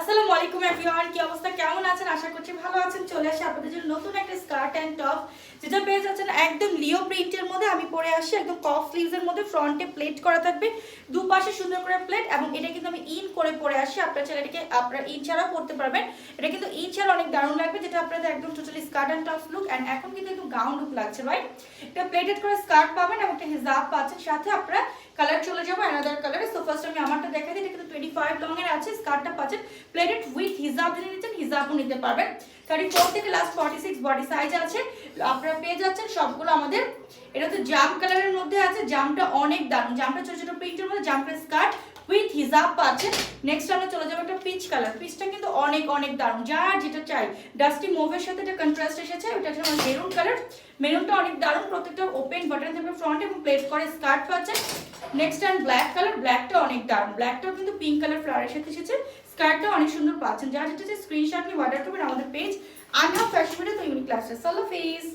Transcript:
আসসালামু আলাইকুম এভরিওয়ান কি অবস্থা? কেমন আছেন? আশা করছি ভালো আছেন। চলে আসি আপনাদের জন্য নতুন একটা স্কার্ট অ্যান্ড টপ যেটা পেয়ে যাচ্ছেন একদম লিও প্রিন্টের মধ্যে। আমি পরে আসি, একদম কফ স্লিভসের মধ্যে। ফ্রন্টে প্লেট করা থাকবে। দুপাশে সুন্দর করে প্লেট এবং এটা কিন্তু আমি ইন করে পরে আসি। আপনার চাইলে এটাকে, আপনারা ইন ছাড়াও পরতে পারবেন। এটা কিন্তু ইন ছাড়া অনেক দারুণ লাগবে, যেটা আপনাদের একদম totally skirt and top look and এখন কিন্তু একদম গাউন লুক লাগছে রাইট এটা প্লেটেড করে স্কার্ট পাবেন, এবং একটা হিজাব পাচ্ছেন। সাথে আপনারা কালার চলে যাব অ্যানাদার কালারে সো ফার্স্ট আমি আমারটা দেখাই দিই টোয়েন্টি ফাইভ লং এর আছে, স্কার্টটা পাচ্ছেন প্লেটেড উইথ হিজাব যদি নিচ্ছেন হিজাবও নিতে পারবেন। থার্টি ফোর থেকে last forty six body size আছে। আপনারা পেয়ে যাচ্ছেন সবগুলো আমাদের। এটা তো জাম কালারের মধ্যে আছে জামটা অনেক দারুণ। জামটা ছোট ছোট প্রিন্টের মধ্যে জামটা স্কার্ট উইথ হিজাব পাচ্ছেন নেক্সট আমরা চলে যাব একটা পিচ কালার পিচটা কিন্তু অনেক অনেক দারুণ। যার যেটা চাই। ডাস্টি মুভের সাথে একটা কন্ট্রাস্ট এসেছে ওটা হচ্ছে আমার মেরুন কালার মেরুনটা অনেক দারুণ, প্রত্যেকটা ওপেন বাটন থাকবে ফ্রন্ট এবং প্লেট করে স্কার্ট পাচ্ছেন নেক্সট অ্যান্ড ব্ল্যাক কালার ব্ল্যাকটা অনেক দারুণ। ব্ল্যাকটাও কিন্তু পিঙ্ক কালার ফ্লাওয়ারের সাথে এসেছে। স্কার্টটা অনেক সুন্দর পাচ্ছেন। যার যেটা স্ক্রিনশট নিয়ে অর্ডার করবেন আমাদের পেজ আনহা ফ্যাশন তো ইউনিক ক্লাসে সালো ফেস